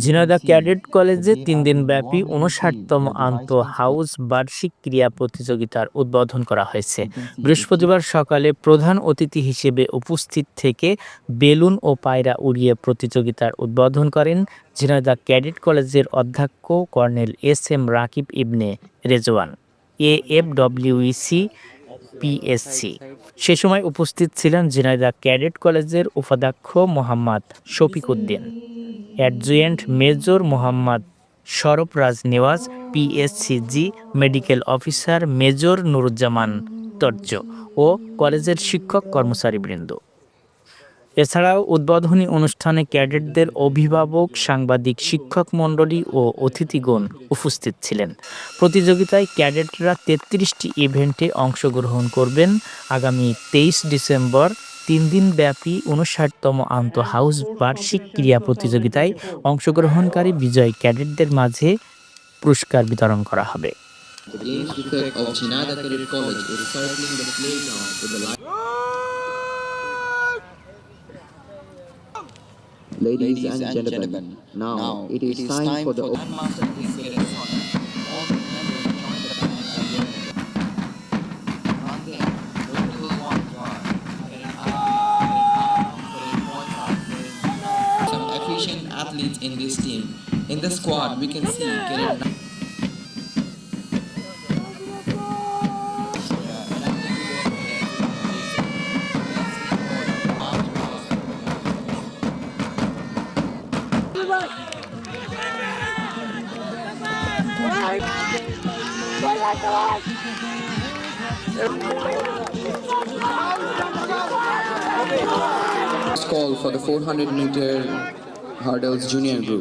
Jhenaidah cadet কলেজে তিন দিন ব্যাপী উনষাটতম আন্ত হাউস বার্ষিক ক্রীড়া প্রতিযোগিতার উদ্বোধন করা হয়েছে। বৃহস্পতিবার সকালে প্রধান অতিথি হিসেবে উপস্থিত থেকে বেলুন ও পায়রা উড়িয়ে প্রতিযোগিতার উদ্বোধন করেন ঝিনাইদহ ক্যাডেট কলেজের অধ্যক্ষ colonel S M Rakib Ibne Rezwan A F WC PSC সে সময় উপস্থিত ছিলেন ঝিনাইদহ ক্যাডেট কলেজের উপাধ্যক্ষ Mohammad Shafiq Uddin. Adjutant major Mohammad Sarfaraz Newaz পিএসসিজি medical officer major Nuruzzaman তর্য ও কলেজের শিক্ষক কর্মচারীবৃন্দ। এছাড়াও উদ্বোধনী অনুষ্ঠানে ক্যাডেটদের অভিভাবক, সাংবাদিক, শিক্ষক মণ্ডলী ও অতিথিগণ উপস্থিত ছিলেন। প্রতিযোগিতায় ক্যাডেটরা তেত্রিশটি ইভেন্টে অংশগ্রহণ করবেন। আগামী তেইশ ডিসেম্বর তিন দিন ব্যাপী উনষাটতম আন্ত হাউস বার্ষিক ক্রীড়া প্রতিযোগিতায় অংশগ্রহণকারী বিজয়ী ক্যাডেটদের মাঝে পুরস্কার বিতরণ করা হবে The games prefect of Chinada Cadet College is circling the playground with the light. Ladies and gentlemen, now it is time for the efficient in this team. In the squad, we can see Cadet call for the 400 meter hurdles junior group.